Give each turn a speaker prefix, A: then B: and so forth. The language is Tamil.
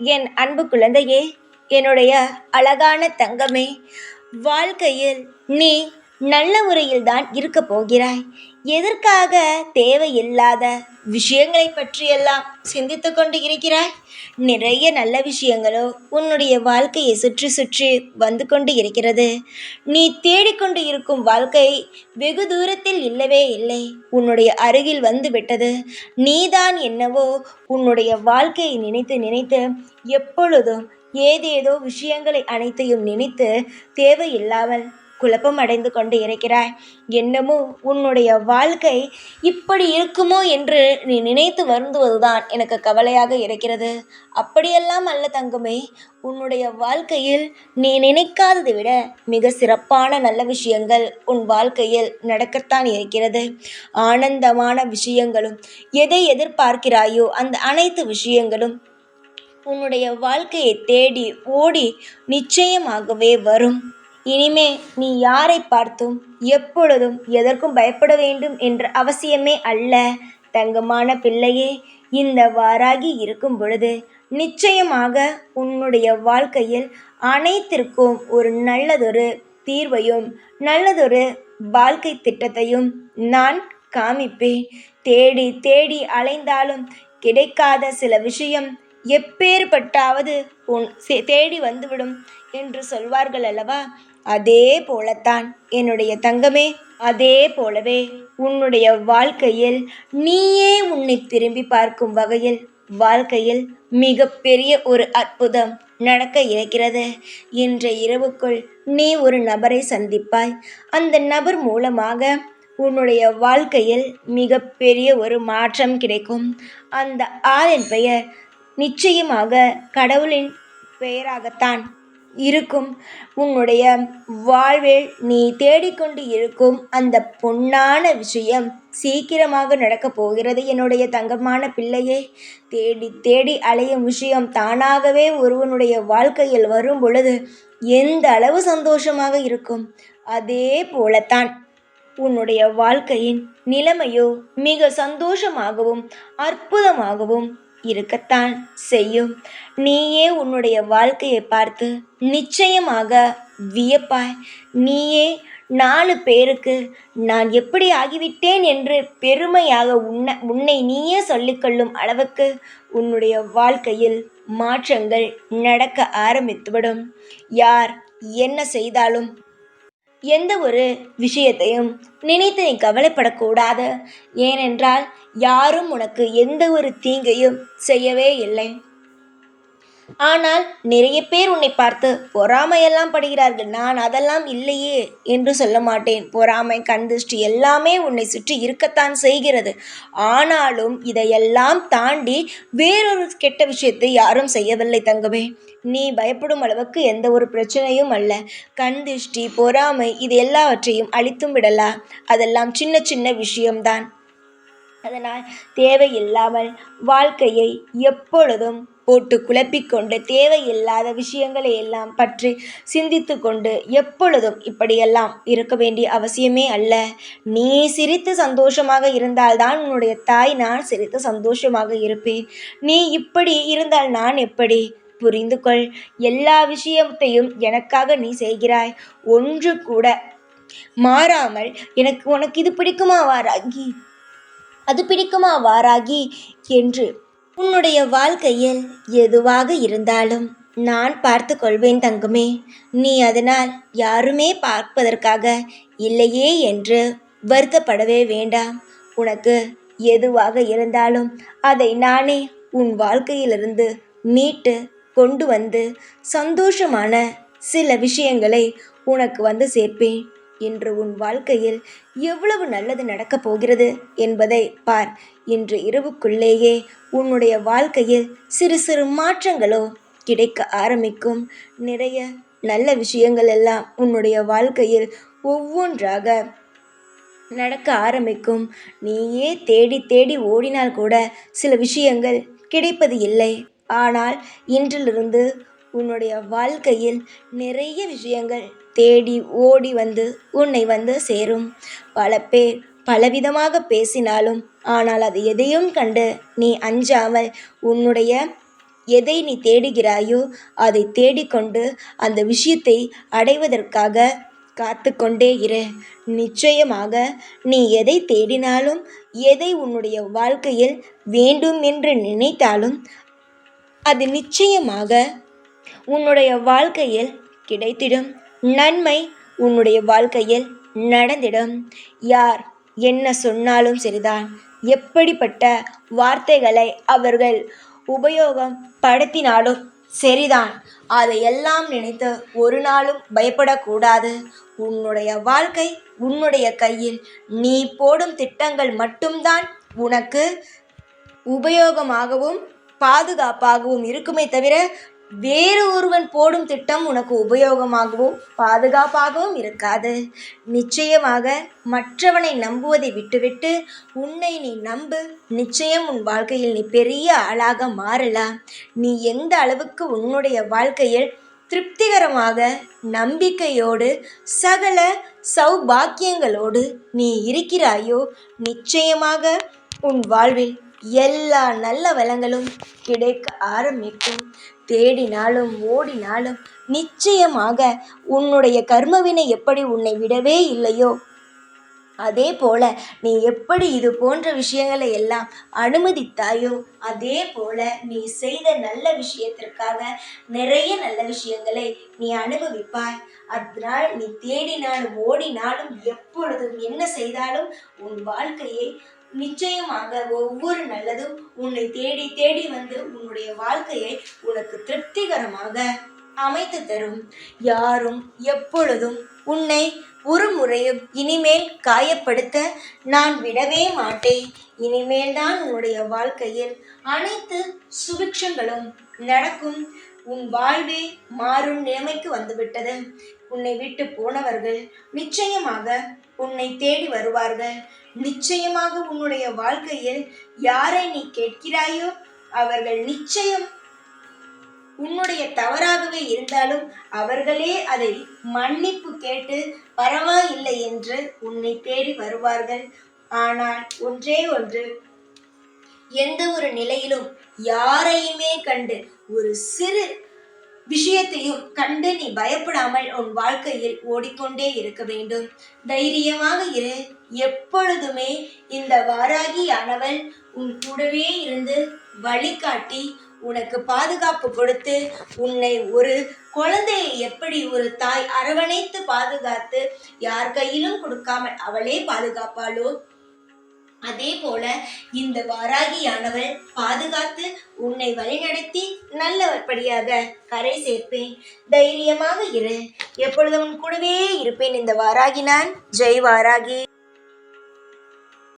A: என் அன்பு குழந்தையே என்னுடைய அழகான தங்கமே வாழ்க்கையில் நீ நல்ல முறையில் தான் இருக்கப் போகிறாய். எதற்காக தேவையில்லாத விஷயங்களை பற்றியெல்லாம் சிந்தித்து கொண்டு இருக்கிறாய்? நிறைய நல்ல விஷயங்களோ உன்னுடைய வாழ்க்கையை சுற்றி சுற்றி வந்து கொண்டு இருக்கிறது. நீ தேடிக்கொண்டு இருக்கும் வாழ்க்கை வெகு தூரத்தில் இல்லவே இல்லை. உன்னுடைய அருகில் வந்து விட்டது. நீதான் என்னவோ உன்னுடைய வாழ்க்கையை நினைத்து நினைத்து எப்பொழுதும் ஏதேதோ விஷயங்களை அனைத்தையும் நினைத்து தேவையில்லாமல் குழப்பம் அடைந்து கொண்டு இருக்கிறாய். என்னமோ உன்னுடைய வாழ்க்கை இப்படி இருக்குமோ என்று நீ நினைத்து வருந்துவதுதான் எனக்கு கவலையாக இருக்கிறது. அப்படியெல்லாம் அல்ல தங்கமே உன்னுடைய வாழ்க்கையில் நீ நினைக்காததை விட மிக சிறப்பான நல்ல விஷயங்கள் உன் வாழ்க்கையில் நடக்கத்தான் இருக்கிறது. ஆனந்தமான விஷயங்களும் எதை எதிர்பார்க்கிறாயோ அந்த அனைத்து விஷயங்களும் உன்னுடைய வாழ்க்கையை தேடி ஓடி நிச்சயமாகவே வரும். இனிமே நீ யாரை பார்த்தும் எப்பொழுதும் எதற்கும் பயப்பட வேண்டும் என்ற அவசியமே அல்ல. தங்கமான பிள்ளையே இந்த வாராகி இருக்கும் பொழுது நிச்சயமாக உன்னுடைய வாழ்க்கையில் அனைத்திற்கும் ஒரு நல்லதொரு தீர்வையும் நல்லதொரு வாழ்க்கை திட்டத்தையும் நான் காமிப்பேன். தேடி தேடி அலைந்தாலும் கிடைக்காத சில விஷயம் எப்பேற்பட்டாவது உன் தேடி வந்துவிடும் என்று சொல்வார்கள் அல்லவா? அதே போலத்தான் என்னுடைய தங்கமே அதே போலவே உன்னுடைய வாழ்க்கையில் நீயே உன்னை திரும்பி பார்க்கும் வகையில் வாழ்க்கையில் மிகப்பெரிய ஒரு அற்புதம் நடக்க இருக்கிறது. என்ற இரவுக்குள் நீ ஒரு நபரை சந்திப்பாய். அந்த நபர் மூலமாக உன்னுடைய வாழ்க்கையில் மிகப்பெரிய ஒரு மாற்றம் கிடைக்கும். அந்த ஆளின் பெயர் நிச்சயமாக கடவுளின் பெயராகத்தான் இருக்கும். உன்னுடைய வாழ்வில் நீ தேடிக்கொண்டு இருக்கும் அந்த பொன்னான விஷயம் சீக்கிரமாக நடக்கப் போகிறது. என்னுடைய தங்கமான பிள்ளையே தேடி தேடி அலையும் விஷயம் தானாகவே ஒருவனுடைய வாழ்க்கையில் வரும் பொழுது எந்த அளவு சந்தோஷமாக இருக்கும்? அதே போலத்தான் உன்னுடைய வாழ்க்கையின் நிலைமையோ மிக சந்தோஷமாகவும் அற்புதமாகவும் இருக்கத்தான் செய்யும். நீயே உன்னுடைய வாழ்க்கையை பார்த்து நிச்சயமாக வியப்பாய். நீயே நாலு பேருக்கு நான் எப்படி ஆகிவிட்டேன் என்று பெருமையாக உன்னை உன்னை நீயே சொல்லிக்கொள்ளும் அளவுக்கு உன்னுடைய வாழ்க்கையில் மாற்றங்கள் நடக்க ஆரம்பித்துவிடும். யார் என்ன செய்தாலும் எந்த ஒரு விஷயத்தையும் நினைத்து நீ கவலைப்படக்கூடாது. ஏனென்றால் யாரும் உனக்கு எந்த ஒரு தீங்கையும் செய்யவே இல்லை. ஆனால் நிறைய பேர் உன்னை பார்த்து பொறாமையெல்லாம் படுகிறார்கள் நான் அதெல்லாம் இல்லையே என்று சொல்ல மாட்டேன். பொறாமை கண் திருஷ்டி எல்லாமே உன்னை சுற்றி இருக்கத்தான் செய்கிறது. ஆனாலும் இதையெல்லாம் தாண்டி வேறொரு கெட்ட விஷயத்தை யாரும் செய்யவில்லை தங்கமே. நீ பயப்படும் அளவுக்கு எந்த ஒரு பிரச்சனையும் அல்ல. கண் திருஷ்டி பொறாமை இது எல்லாவற்றையும் அழித்தும் விடலாம் அதெல்லாம் சின்ன சின்ன விஷயம்தான். அதனால் தேவையில்லாமல் வாழ்க்கையை எப்பொழுதும் போட்டு குழப்பிக்கொண்டு தேவையில்லாத விஷயங்களை எல்லாம் பற்றி சிந்தித்து கொண்டு எப்பொழுதும் இப்படியெல்லாம் இருக்க வேண்டிய அவசியமே அல்ல. நீ சிரித்து சந்தோஷமாக இருந்தால்தான் உன்னுடைய தாய் நான் சிரித்து சந்தோஷமாக இருப்பேன். நீ இப்படி இருந்தால் நான் எப்படி? புரிந்து கொள். எல்லா விஷயத்தையும் எனக்காக நீ செய்கிறாய். ஒன்று கூட மாறாமல் எனக்கு உனக்கு இது பிடிக்குமா வாராகி அது பிடிக்குமா வாராகி? என்று. உன்னுடைய வாழ்க்கையில் எதுவாக இருந்தாலும் நான் பார்த்து கொள்வேன் தங்குமே. நீ அதனால் யாருமே பார்ப்பதற்காக இல்லையே என்று வருத்தப்படவே வேண்டாம். உனக்கு எதுவாக இருந்தாலும் அதை நானே உன் வாழ்க்கையிலிருந்து மீட்டு கொண்டு வந்து சந்தோஷமான சில விஷயங்களை உனக்கு வந்து சேர்ப்பேன். இன்று உன் வாழ்க்கையில் எவ்வளவு நல்லது நடக்கப் போகிறது என்பதை பார். இன்று இரவுக்குள்ளேயே உன்னுடைய வாழ்க்கையில் சிறு சிறு மாற்றங்களோ கிடைக்க ஆரம்பிக்கும். நிறைய நல்ல விஷயங்கள் எல்லாம் உன்னுடைய வாழ்க்கையில் ஒவ்வொன்றாக நடக்க ஆரம்பிக்கும். நீயே தேடி தேடி ஓடினால் கூட சில விஷயங்கள் கிடைப்பது இல்லை. ஆனால் இன்றிலிருந்து உன்னுடைய வாழ்க்கையில் நிறைய விஷயங்கள் தேடி ஓடி வந்து உன்னை வந்து சேரும். பல பேர் பலவிதமாக பேசினாலும் ஆனால் அது எதையும் கண்டு நீ அஞ்சாமல் உன்னுடைய எதை நீ தேடுகிறாயோ அதை தேடிக்கொண்டு அந்த விஷயத்தை அடைவதற்காக காத்து கொண்டே இரு. நிச்சயமாக நீ எதை தேடினாலும் எதை உன்னுடைய வாழ்க்கையில் வேண்டும் என்று நினைத்தாலும் அது நிச்சயமாக உன்னுடைய வாழ்க்கையில் கிடைத்திடும். நன்மை உன்னுடைய வாழ்க்கையில் நடந்திடும். யார் என்ன சொன்னாலும் சரிதான். எப்படிப்பட்ட வார்த்தைகளை அவர்கள் உபயோகம் படுத்தினாலும் சரிதான். அதையெல்லாம் நினைத்து ஒரு நாளும் பயப்படக்கூடாது. உன்னுடைய வாழ்க்கை உன்னுடைய கையில். நீ போடும் திட்டங்கள் மட்டும்தான் உனக்கு உபயோகமாகவும் பாதுகாப்பாகவும் இருக்குமே தவிர வேறு ஒருவன் போடும் திட்டம் உனக்கு உபயோகமாகவும் பாதுகாப்பாகவும் இருக்காது. நிச்சயமாக மற்றவனை நம்புவதை விட்டுவிட்டு உன்னை நீ நம்பு. நிச்சயம் உன் வாழ்க்கையில் நீ பெரிய ஆளாக மாறலாம். நீ எந்த அளவுக்கு உன்னுடைய வாழ்க்கையில் திருப்திகரமாக நம்பிக்கையோடு சகல சௌபாக்கியங்களோடு நீ இருக்கிறாயோ நிச்சயமாக உன் வாழ்வில் எல்லா நல்ல வளங்களும் கிடைக்க ஆரம்பிக்கும். தேடினாலும் ஓடினாலும் நிச்சயமாக உன்னுடைய கர்மவினை எப்படி உன்னை விடவே இல்லையோ அதே போல நீ எப்படி இது போன்ற விஷயங்களை எல்லாம் அனுமதித்தாயோ அதே போல நீ செய்த நல்ல விஷயத்திற்காக நிறைய நல்ல விஷயங்களை நீ அனுபவிப்பாய். அதனால் நீ தேடினாலும் ஓடினாலும் எப்பொழுதும் என்ன செய்தாலும் உன் வாழ்க்கையை நிச்சயமாக ஒவ்வொரு நல்லதும் உன்னை தேடி தேடி வந்து உன்னுடைய வாழ்க்கையை உனக்கு திருப்திகரமாக அமைத்து தரும். யாரும் எப்பொழுதும் உன்னை ஒரு முறையும் இனிமேல் காயப்படுத்த நான் விடவே மாட்டேன். இனிமேல் தான் உன்னுடைய வாழ்க்கையில் அனைத்து சுபிக்ஷங்களும் நடக்கும். உன் வாழ்வே மாறும் நிலைமைக்கு வந்துவிட்டது. உன்னை விட்டு போனவர்கள் நிச்சயமாக உன்னை தேடி வருவார்கள். நிச்சயமாக உன்னுடைய வாழ்க்கையில் யாரை நீ கேட்கிறாயோ அவர்கள் நிச்சயம் உன்னுடைய தவறாகவே இருந்தாலும் அவர்களே அதை மன்னிப்பு கேட்டு பரவாயில்லை என்று உன்னை தேடி வருவார்கள். ஆனால் ஒன்றே ஒன்று எந்த ஒரு நிலையிலும் யாரையுமே கண்டு ஒரு சிறு விஷயத்தையும் கண்டு நீ பயப்படாமல் உன் வாழ்க்கையில் ஓடிக்கொண்டே இருக்க வேண்டும். தைரியமாக இரு. எப்பொழுதுமே இந்த வாராகியானவள் உன் கூடவே இருந்து வழிகாட்டி உனக்கு பாதுகாப்பு கொடுத்து உன்னை ஒரு குழந்தையை எப்படி ஒரு தாய் அரவணைத்து பாதுகாத்து யார் கையிலும் கொடுக்காமல் அவளே பாதுகாப்பாளோ? அதே போல இந்த வாராகியானவள் பாதுகாத்து உன்னை வழிநடத்தி நல்லபடியாக கரை சேர்ப்பேன். தைரியமாக இரு. எப்பொழுதும் உன் கூடவே இருப்பேன் இந்த வாராகி நான். ஜெய் வாராகி.